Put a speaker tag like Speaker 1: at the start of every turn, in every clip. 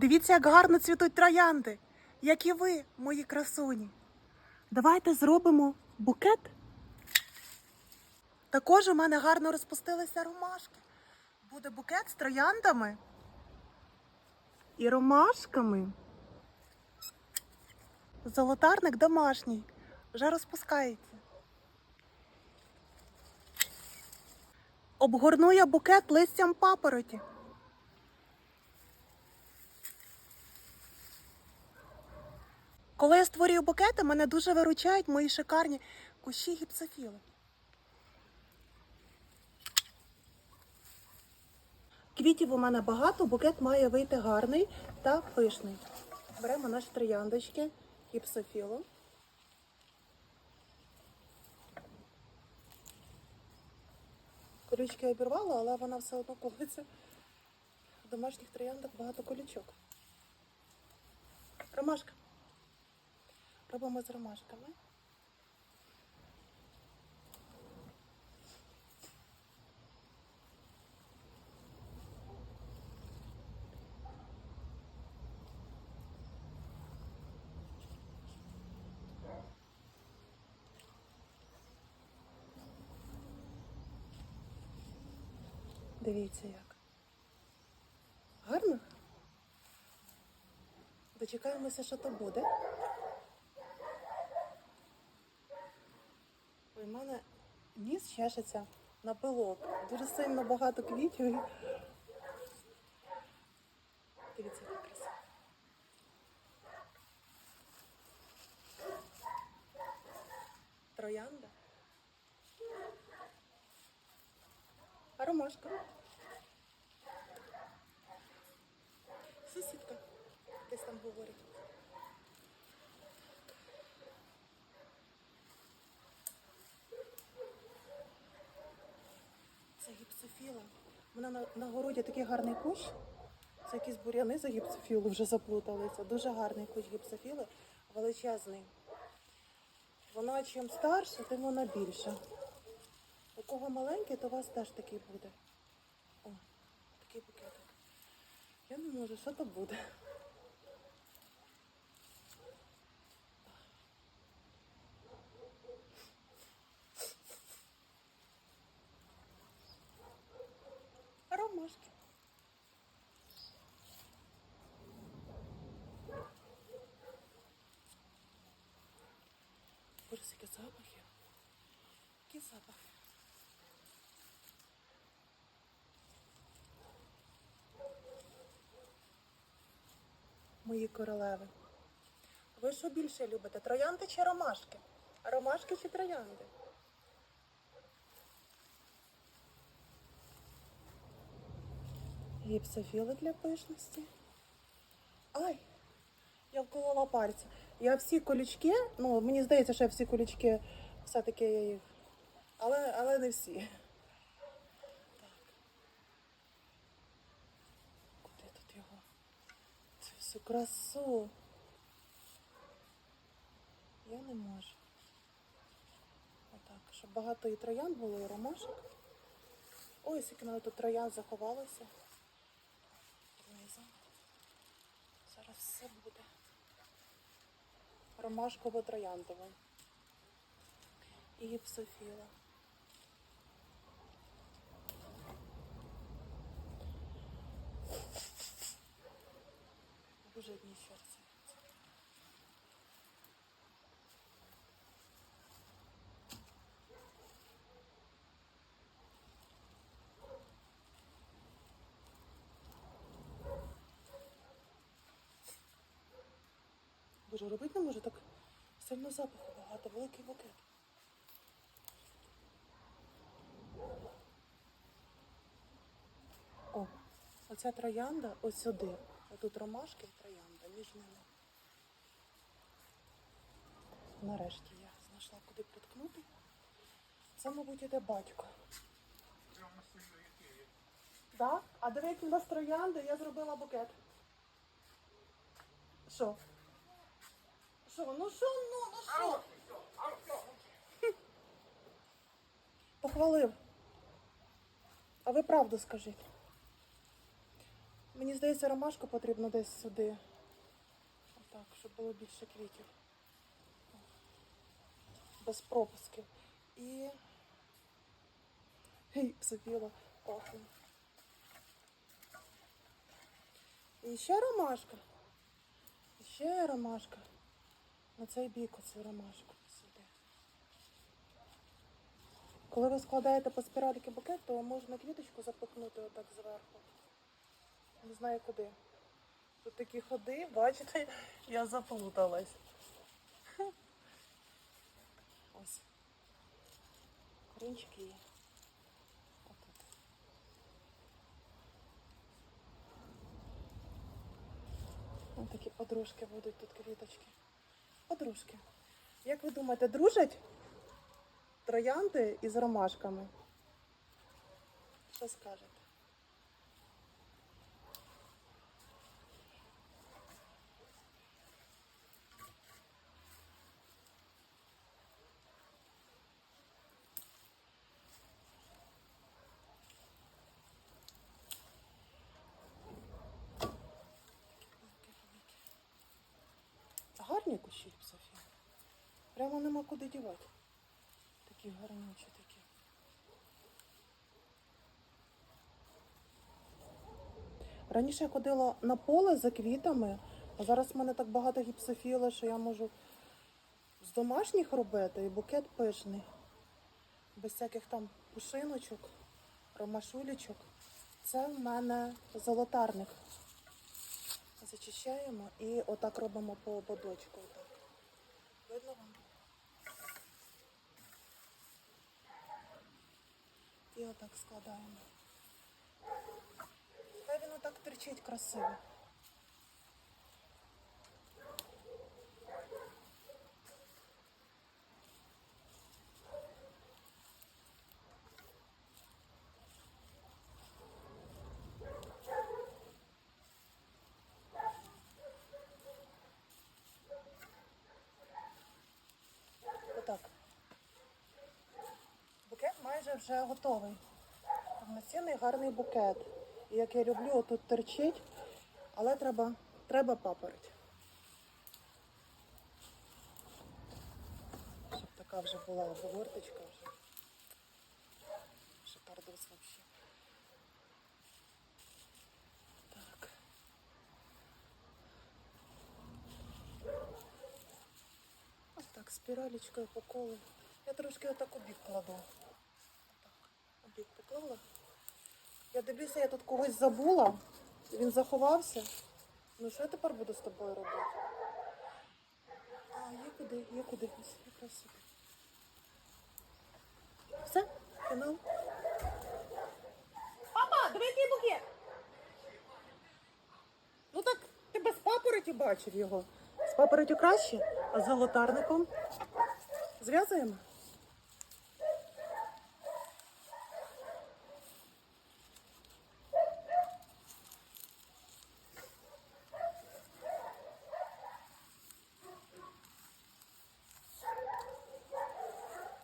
Speaker 1: Дивіться, як гарно цвітуть троянди, як і ви, мої красуні. Давайте зробимо букет. Також у мене гарно розпустилися ромашки. Буде букет з трояндами і ромашками. Золотарник домашній. Вже розпускається. Обгорну я букет листям папороті. Коли я створюю букети, мене дуже виручають мої шикарні кущі гіпсофіли. Квітів у мене багато, букет має вийти гарний та пишний. Беремо наші трояндочки гіпсофілу. Колючки я обірвала, але вона все одно колиться. В домашніх трояндах багато колючок. Ромашка. Робимо з ромашками. Дивіться як. Гарно? Дочекаємося, що то буде. В мене ніс чешеться на пилок. Дуже сильно багато квітів. Дивіться, як красиво. Троянда. Ромашка. Сусідка. Десь там говорить. Це гіпсофіла. У на, на городі такий гарний кущ. Це якісь буряни за гіпсофілу вже заплуталися. Дуже гарний кущ гіпсофіли, величезний. Вона чим старша, тим вона більша. У кого маленький, то у вас теж такий буде. О, такий букетик. Я не можу, що то буде. Ромашки. Скільки запахів. Які запахи. Мої королеви. Ви що більше любите? Троянди чи ромашки? Ромашки чи троянди? Гіпсофіли для пишності. Ай! Я вколола пальця. Я всі колючки, ну мені здається, що я всі колючки все-таки я їх. Але, але не всі. Так. Куди тут його? Цю всю красу. Я не можу. Отак, щоб багато і троян було, і ромашок. Ой, скільки мене тут троян заховалося. Зараз все буде. Ромашково-трояндове. І гіпсофіла. Дуже одні серце. Боже, робити не можу так сильно запаху багато, великий букет. О, оця троянда ось сюди. Отут ромашки і троянда між ними. Нарешті я знайшла куди приткнути. Це, мабуть, іде батько. Так? А диви, в нас троянди, я зробила букет. Що? Що? Ну що, ну, ну що? Похвалив. А ви правду скажіть. Мені здається, ромашку потрібно десь сюди. Отак, щоб було більше квітів. Без пропусків. І. Гей, Софіла, пахне. І ще ромашка. І ще ромашка. На цей бік оцю ромашку сюди. Коли ви складаєте по спіральки букет, то можна квіточку запихнути отак зверху. Не знаю куди. Тут такі ходи, бачите, я заплуталась. Ось. Корінчики є. Отут. Ось такі подружки будуть тут квіточки. Подружки. Як ви думаєте, дружать троянди із ромашками? Що скажете? Гарні кущі, Софія. Прямо нема куди дівати. Такі гарнючі такі. Раніше я ходила на поле за квітами, а зараз в мене так багато гіпсофіла, що я можу з домашніх робити і букет пишний. Без всяких там пушиночок, ромашулечок. Це в мене золотарник. Зачищаємо і отак робимо по ободочку. Видно вам? І отак складаємо. Хай він отак терчить красиво. Отак. Букет майже вже готовий. Повноцінний гарний букет. І як я люблю, отут терчить, але треба, треба папороть. Щоб така вже була обгорточка вже. Шикардос. Так. Ось так, спіралечкою по колу. Я трошки отак у бік кладу. Поклала. Я дивлюся, я тут когось забула. Він заховався. Ну що я тепер буду з тобою робити? А, є куди, є куди. Якраз сюди. Все, фінал. Папа, давай який букет. Ну так, ти без папороті бачив його. З папоротю краще, а з золотарником зв'язуємо.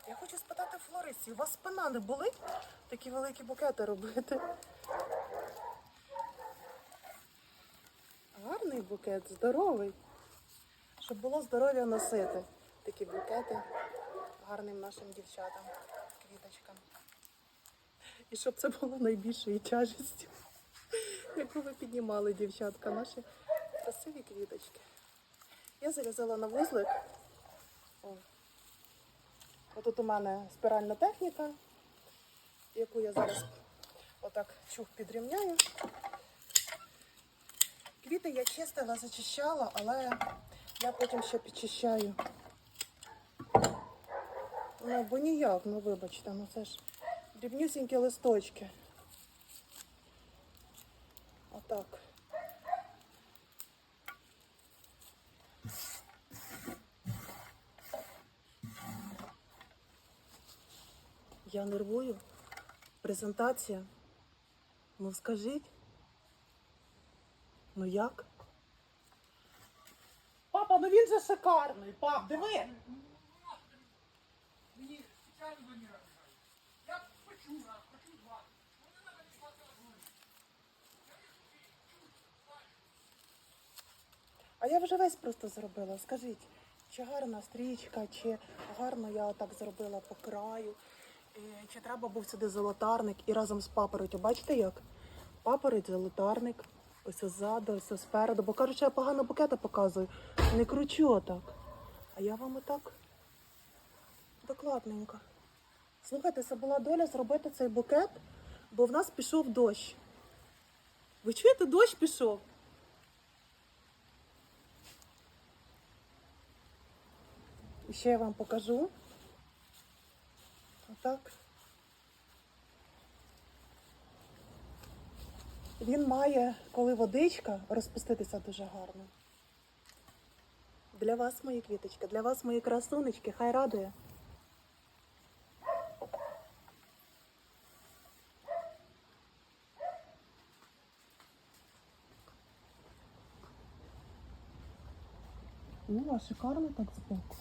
Speaker 1: Я хочу спитати флористів, у вас спина не болить такі великі букети робити? Гарний букет, здоровий. Щоб було здоров'я носити такі букети гарним нашим дівчатам, квіточкам. І щоб це було найбільшою тяжестю, яку ви піднімали, дівчатка, наші красиві квіточки. Я зав'язала на вузлик. О. Отут у мене спіральна техніка, яку я зараз отак чух підрівняю. Квіти я чистила, зачищала, але я потім ще підчищаю. Ну, бо ніяк, ну вибачте, ну це ж дрібнюсінькі листочки. Отак. Я нервую. Презентація. Ну скажіть. Ну як? Папа, ну він же шикарний. Пап, диви.
Speaker 2: Мені спеціально не. Я почув почув два.
Speaker 1: А я вже весь просто зробила. Скажіть, чи гарна стрічка, чи гарно я так зробила по краю, чи треба був сюди золотарник і разом з папоротю. Бачите як? Папороть, золотарник, ось ззаду, ось спереду. Бо кажуть, що я погано букета показую. Не кручу отак. А я вам отак докладненько. Слухайте, це була доля зробити цей букет, бо в нас пішов дощ. Ви чуєте, дощ пішов? І ще я вам покажу. Отак. Він має, коли водичка, розпуститися дуже гарно. Для вас, мої квіточки, для вас, мої красунечки, хай радує. О, шикарно так збоку.